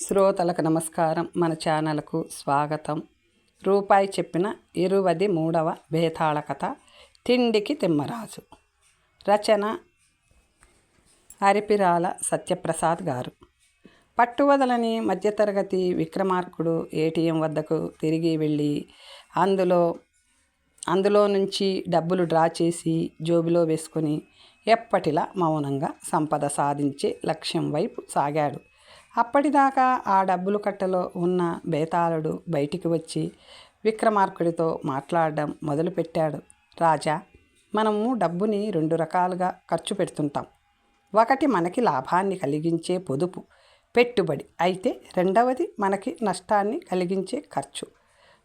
శ్రోతలకు నమస్కారం. మన ఛానల్కు స్వాగతం. రూపాయి చెప్పిన ఇరువది మూడవ బేతాళ కథ తిండికి తిమ్మరాజు. రచన అరిపిరాల సత్యప్రసాద్ గారు. పట్టువదలని మధ్యతరగతి విక్రమార్కుడు ఏటీఎం వద్దకు తిరిగి వెళ్ళి అందులో అందులో నుంచి డబ్బులు డ్రా చేసి జోబిలో వేసుకొని ఎప్పటిలా మౌనంగా సంపద సాధించే లక్ష్యం వైపు సాగాడు. అప్పటిదాకా ఆ డబ్బులు కట్టలో ఉన్న బేతాళుడు బయటికి వచ్చి విక్రమార్కుడితో మాట్లాడడం మొదలుపెట్టాడు. రాజా మనము డబ్బుని రెండు రకాలుగా ఖర్చు పెడుతుంటాం. ఒకటి మనకి లాభాన్ని కలిగించే పొదుపు పెట్టుబడి. అయితే రెండవది మనకి నష్టాన్ని కలిగించే ఖర్చు.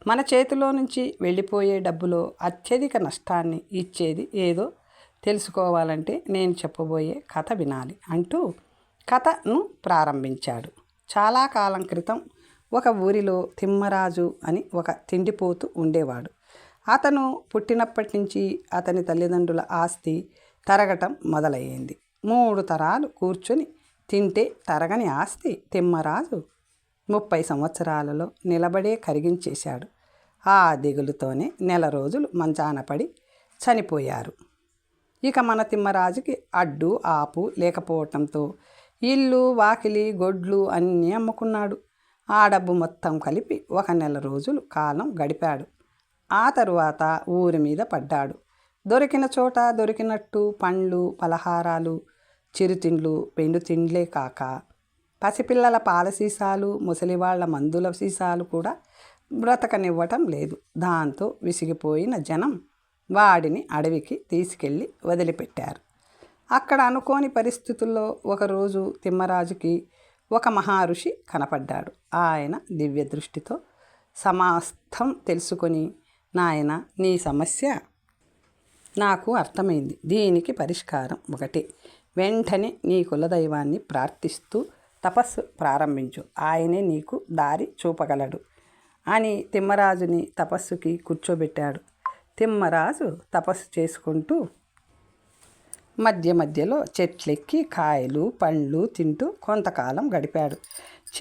మన చేతిలో నుంచి వెళ్ళిపోయే డబ్బులో అత్యధిక నష్టాన్ని ఇచ్చేది ఏదో తెలుసుకోవాలంటే నేను చెప్పబోయే కథ వినాలి అంటూ కథను ప్రారంభించాడు. చాలా కాలం క్రితం ఒక ఊరిలో తిమ్మరాజు అని ఒక తిండిపోతు ఉండేవాడు. అతను పుట్టినప్పటి నుంచి అతని తల్లిదండ్రుల ఆస్తి తరగటం మొదలయ్యింది. మూడు తరాలు కూర్చొని తింటే తరగని ఆస్తి తిమ్మరాజు ముప్పై సంవత్సరాలలో నిలబడే కరిగించేశాడు. ఆ దిగులుతోనే నెల రోజులు మంచాన పడి చనిపోయారు. ఇక మన తిమ్మరాజుకి అడ్డు ఆపు లేకపోవటంతో ఇల్లు వాకిలి గొడ్లు అన్నీ అమ్ముకున్నాడు. ఆ డబ్బు మొత్తం కలిపి ఒక నెల రోజులు కాలం గడిపాడు. ఆ తరువాత ఊరి మీద పడ్డాడు. దొరికిన చోట దొరికినట్టు పండ్లు పలహారాలు చిరుతిండ్లు పెండు తిండ్లే కాక పసిపిల్లల పాల సీసాలు ముసలివాళ్ళ మందుల సీసాలు కూడా బ్రతకనివ్వటం లేదు. దాంతో విసిగిపోయిన జనం వాడిని అడవికి తీసుకెళ్ళి వదిలిపెట్టారు. అక్కడ అనుకోని పరిస్థితుల్లో ఒకరోజు తిమ్మరాజుకి ఒక మహర్షి కనపడ్డాడు. ఆయన దివ్య దృష్టితో సమాస్థం తెలుసుకొని నాయన నీ సమస్య నాకు అర్థమైంది. దీనికి పరిష్కారం ఒకటి. వెంటనే నీ కులదైవాన్ని ప్రార్థిస్తూ తపస్సు ప్రారంభించు. ఆయనే నీకు దారి చూపగలడు అని తిమ్మరాజుని తపస్సుకి కూర్చోబెట్టాడు. తిమ్మరాజు తపస్సు చేసుకుంటూ మధ్య మధ్యలో చెట్లెక్కి కాయలు పండ్లు తింటూ కొంతకాలం గడిపాడు.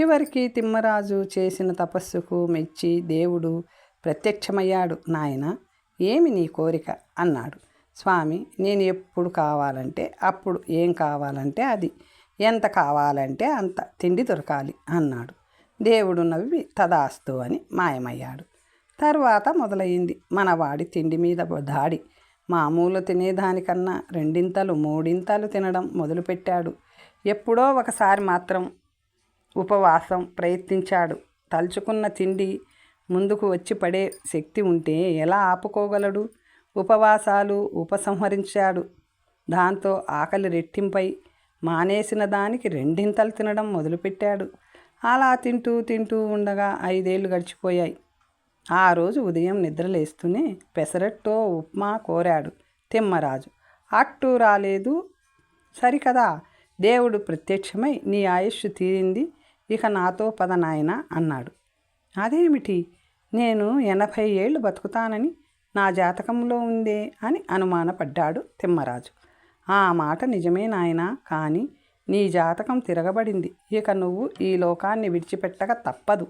చివరికి తిమ్మరాజు చేసిన తపస్సుకు మెచ్చి దేవుడు ప్రత్యక్షమయ్యాడు. నాయన ఏమి నీ కోరిక అన్నాడు. స్వామి నేను ఎప్పుడు కావాలంటే అప్పుడు ఏం కావాలంటే అది ఎంత కావాలంటే అంత తిండి దొరకాలి అన్నాడు. దేవుడు నవ్వి తదాస్తు అని మాయమయ్యాడు. తర్వాత మొదలయ్యింది. మనవాడి తిండి మీద దాడి. మామూలు తినేదానికన్నా రెండింతలు మూడింతలు తినడం మొదలుపెట్టాడు. ఎప్పుడో ఒకసారి మాత్రం ఉపవాసం ప్రయత్నించాడు. తలుచుకున్న తిండి ముందుకు వచ్చి పడే శక్తి ఉంటే ఎలా ఆపుకోగలడు? ఉపవాసాలు ఉపసంహరించాడు. దాంతో ఆకలి రెట్టింపై మానేసిన దానికి రెండింతలు తినడం మొదలుపెట్టాడు. అలా తింటూ తింటూ ఉండగా ఐదేళ్ళు గడిచిపోయాయి. ఆ రోజు ఉదయం నిద్రలేస్తూనే పెసరట్టో ఉప్మా కోరాడు తిమ్మరాజు. అట్టు రాలేదు. సరికదా. దేవుడు ప్రత్యక్షమై నీ ఆయుష్ తీరింది. ఇక నాతో పద నాయన అన్నాడు. అదేమిటి? నేను ఎనభై ఏళ్ళు బతుకుతానని నా జాతకంలో ఉందే అని అనుమానపడ్డాడు తిమ్మరాజు. ఆ మాట నిజమే నాయన. కానీ నీ జాతకం తిరగబడింది. ఇక నువ్వు ఈ లోకాన్ని విడిచిపెట్టక తప్పదు.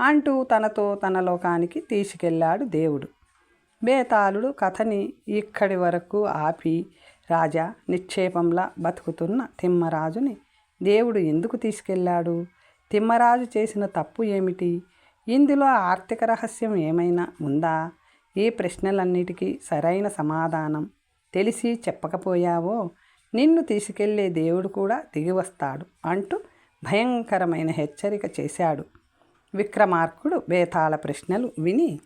అంటూ తనతో తన లోకానికి తీసుకెళ్ళాడు దేవుడు. బేతాళుడు కథని ఇక్కడి వరకు ఆపి రాజా నిక్షేపంలా బతుకుతున్న తిమ్మరాజుని దేవుడు ఎందుకు తీసుకెళ్ళాడు? తిమ్మరాజు చేసిన తప్పు ఏమిటి? ఇందులో ఆర్థిక రహస్యం ఏమైనా ఉందా? ఈ ప్రశ్నలన్నిటికీ సరైన సమాధానం తెలిసి చెప్పకపోయావో? నిన్ను తీసుకెళ్ళే దేవుడు కూడా దిగి వస్తాడు అంటూ భయంకరమైన హెచ్చరిక చేశాడు విక్రమార్కుడు బేతాళ ప్రశ్నలు విని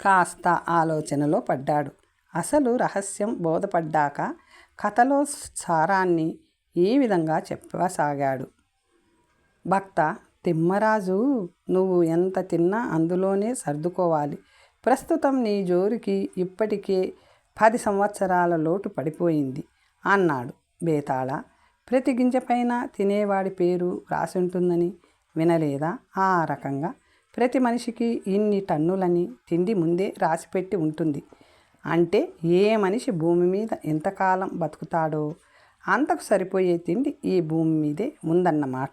కాస్త ఆలోచనలో పడ్డాడు. అసలు రహస్యం బోధపడ్డాక కథలో సారాన్ని ఈ విధంగా చెప్పసాగాడు? భక్త తిమ్మరాజు నువ్వు ఎంత తిన్నా అందులోనే సర్దుకోవాలి. ప్రస్తుతం నీ జోరికి ఇప్పటికే పది సంవత్సరాల లోటు పడిపోయింది అన్నాడు బేతాళ. ప్రతి గింజపైన తినేవాడి పేరు రాసుంటుందని వినలేదా? ఆ రకంగా ప్రతి మనిషికి ఇన్ని టన్నులని తిండి ముందే రాసిపెట్టి ఉంటుంది. అంటే ఏ మనిషి భూమి మీద ఎంతకాలం బతుకుతాడో అంతకు సరిపోయే తిండి ఈ భూమి మీదే ఉందన్నమాట.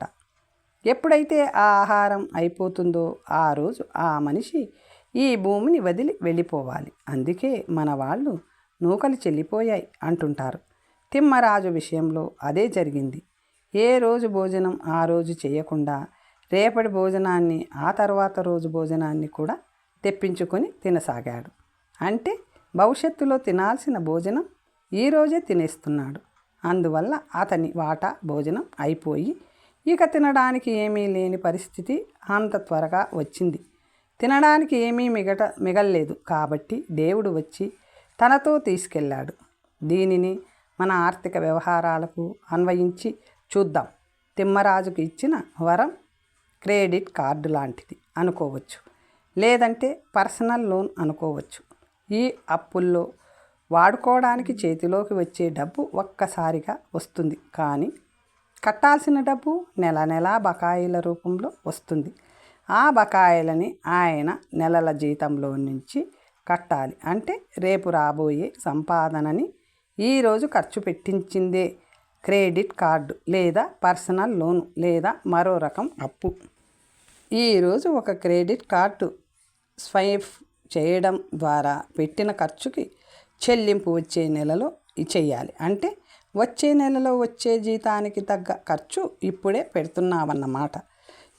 ఎప్పుడైతే ఆ ఆహారం అయిపోతుందో ఆ రోజు ఆ మనిషి ఈ భూమిని వదిలి వెళ్ళిపోవాలి. అందుకే మన వాళ్ళు నూకలు చెల్లిపోయాయి అంటుంటారు. తిమ్మరాజు విషయంలో అదే జరిగింది. ఏ రోజు భోజనం ఆ రోజు చేయకుండా రేపటి భోజనాన్ని ఆ తర్వాత రోజు భోజనాన్ని కూడా తెప్పించుకొని తినసాగాడు. అంటే భవిష్యత్తులో తినాల్సిన భోజనం ఈరోజే తినేస్తున్నాడు. అందువల్ల అతని వాటా భోజనం అయిపోయి ఇక తినడానికి ఏమీ లేని పరిస్థితి అంత త్వరగా వచ్చింది. తినడానికి ఏమీ మిగట మిగల్లేదు. కాబట్టి దేవుడు వచ్చి తనతో తీసుకెళ్ళాడు. దీనిని మన ఆర్థిక వ్యవహారాలకు అన్వయించి చూద్దాం. తిమ్మరాజుకు ఇచ్చిన వరం క్రెడిట్ కార్డు లాంటిది అనుకోవచ్చు. లేదంటే పర్సనల్ లోన్ అనుకోవచ్చు. ఈ అప్పుల్లో వాడుకోవడానికి చేతిలోకి వచ్చే డబ్బు ఒక్కసారిగా వస్తుంది. కానీ కట్టాల్సిన డబ్బు నెల నెలా బకాయిల రూపంలో వస్తుంది. ఆ బకాయిలని ఆయన నెలల జీతంలో నుంచి కట్టాలి. అంటే రేపు రాబోయే సంపాదనని ఈరోజు ఖర్చు పెట్టించిందే క్రెడిట్ కార్డు లేదా పర్సనల్ లోను లేదా మరో రకం అప్పు. ఈరోజు ఒక క్రెడిట్ కార్డు స్వైప్ చేయడం ద్వారా పెట్టిన ఖర్చుకి చెల్లింపు వచ్చే నెలలో చేయాలి. అంటే వచ్చే నెలలో వచ్చే జీతానికి తగ్గ ఖర్చు ఇప్పుడే పెడుతున్నామన్నమాట.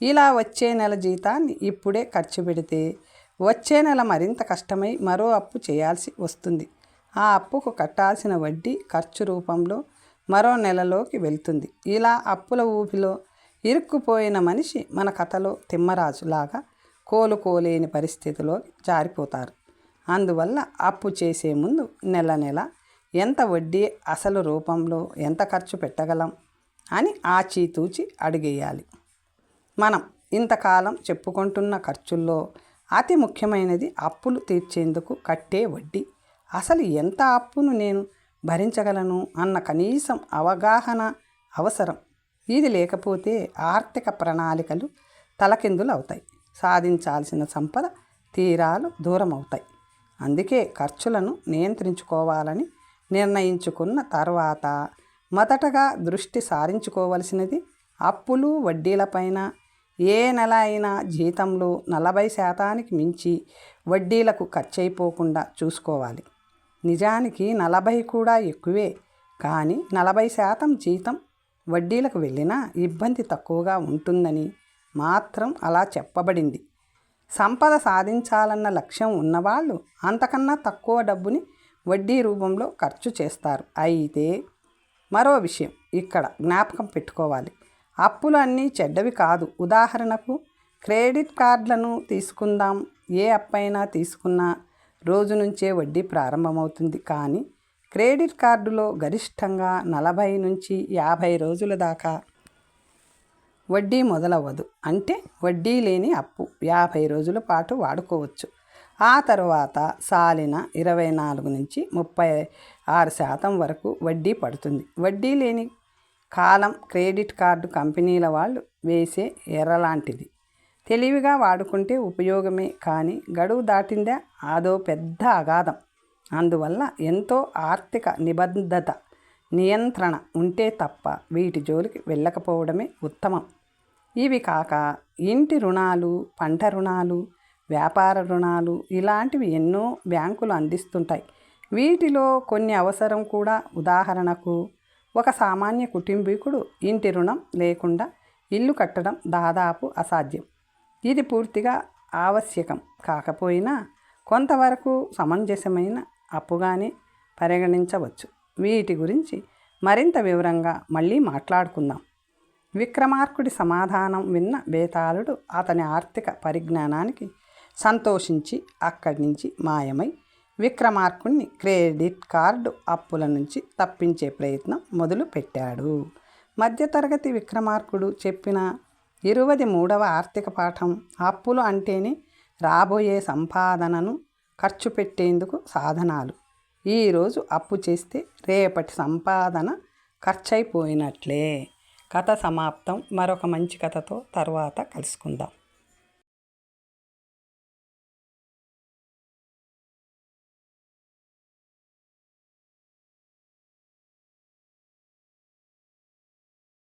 ఇలా వచ్చే నెల జీతాన్ని ఇప్పుడే ఖర్చు పెడితే వచ్చే నెల మరింత కష్టమై మరో అప్పు చేయాల్సి వస్తుంది. ఆ అప్పుకు కట్టాల్సిన వడ్డీ ఖర్చు రూపంలో మరో నెలలోకి వెళ్తుంది. ఇలా అప్పుల ఊపిలో ఇరుక్కుపోయిన మనిషి మన కథలో తిమ్మరాజులాగా కోలుకోలేని పరిస్థితిలో జారిపోతారు. అందువల్ల అప్పు చేసే ముందు నెల నెల ఎంత వడ్డీ అసలు రూపంలో ఎంత ఖర్చు పెట్టగలం అని ఆచితూచి అడిగేయాలి. మనం ఇంతకాలం చెప్పుకుంటున్న ఖర్చుల్లో అతి ముఖ్యమైనది అప్పులు తీర్చేందుకు కట్టే వడ్డీ. అసలు ఎంత అప్పును నేను భరించగలను అన్న కనీసం అవగాహన అవసరం. ఇది లేకపోతే ఆర్థిక ప్రణాళికలు తలకిందులు అవుతాయి సాధించాల్సిన సంపద తీరాలు దూరం అవుతాయి అందుకే ఖర్చులను నియంత్రించుకోవాలని నిర్ణయించుకున్న తర్వాత మొదటగా దృష్టి సారించుకోవలసినది అప్పులు వడ్డీలపైన. ఏ నెల అయినా జీతంలో నలభై శాతానికి మించి వడ్డీలకు ఖర్చయిపోకుండా చూసుకోవాలి. నిజానికి నలభై కూడా ఎక్కువే. కానీ నలభై శాతం జీతం వడ్డీలకు వెళ్ళినా ఇబ్బంది తక్కువగా ఉంటుందని మాత్రం అలా చెప్పబడింది. సంపద సాధించాలన్న లక్ష్యం ఉన్నవాళ్ళు అంతకన్నా తక్కువ డబ్బుని వడ్డీ రూపంలో ఖర్చు చేస్తారు. అయితే మరో విషయం ఇక్కడ జ్ఞాపకం పెట్టుకోవాలి. అప్పులు అన్నీ చెడ్డవి కాదు. ఉదాహరణకు క్రెడిట్ కార్డులను తీసుకుందాం. ఏ అప్పైనా తీసుకున్నా రోజు నుంచే వడ్డీ ప్రారంభమవుతుంది. కానీ క్రెడిట్ కార్డులో గరిష్టంగా నలభై నుంచి యాభై రోజుల దాకా వడ్డీ మొదలవ్వదు. అంటే వడ్డీ లేని అప్పు యాభై రోజుల పాటు వాడుకోవచ్చు. ఆ తర్వాత సాలిన ఇరవై నాలుగు నుంచి ముప్పై ఆరు శాతం వరకు వడ్డీ పడుతుంది. వడ్డీ లేని కాలం క్రెడిట్ కార్డు కంపెనీల వాళ్ళు వేసే ఎర్రలాంటిది తెలివిగా వాడుకుంటే ఉపయోగమే కానీ గడువు దాటిందే అదో పెద్ద అగాధం. అందువల్ల ఎంతో ఆర్థిక నిబద్ధత నియంత్రణ ఉంటే తప్ప వీటి జోలికి వెళ్ళకపోవడమే ఉత్తమం. ఇవి కాక ఇంటి రుణాలు పంట రుణాలు వ్యాపార రుణాలు ఇలాంటివి ఎన్నో బ్యాంకులు అందిస్తుంటాయి. వీటిలో కొన్ని అవసరం కూడా ఉదాహరణకు ఒక సామాన్య కుటుంబీకుడు ఇంటి రుణం లేకుండా ఇల్లు కట్టడం దాదాపు అసాధ్యం. ఇది పూర్తిగా ఆవశ్యకం. కాకపోయినా కొంతవరకు సమంజసమైన అప్పుగానే పరిగణించవచ్చు. వీటి గురించి మరింత వివరంగా మళ్ళీ మాట్లాడుకుందాం. విక్రమార్కుడి సమాధానం విన్న బేతాళుడు అతని ఆర్థిక పరిజ్ఞానానికి సంతోషించి అక్కడి నుంచి మాయమై విక్రమార్కుడిని క్రెడిట్ కార్డు అప్పుల నుంచి తప్పించే ప్రయత్నం మొదలు పెట్టాడు మధ్యతరగతి విక్రమార్కుడు చెప్పిన ఇరువది మూడవ ఆర్థిక పాఠం. అప్పులు అంటేనే రాబోయే సంపాదనను ఖర్చు పెట్టేందుకు సాధనాలు. ఈరోజు అప్పు చేస్తే రేపటి సంపాదన ఖర్చయిపోయినట్లే కథ సమాప్తం. మరొక మంచి కథతో తర్వాత కలుసుకుందాం.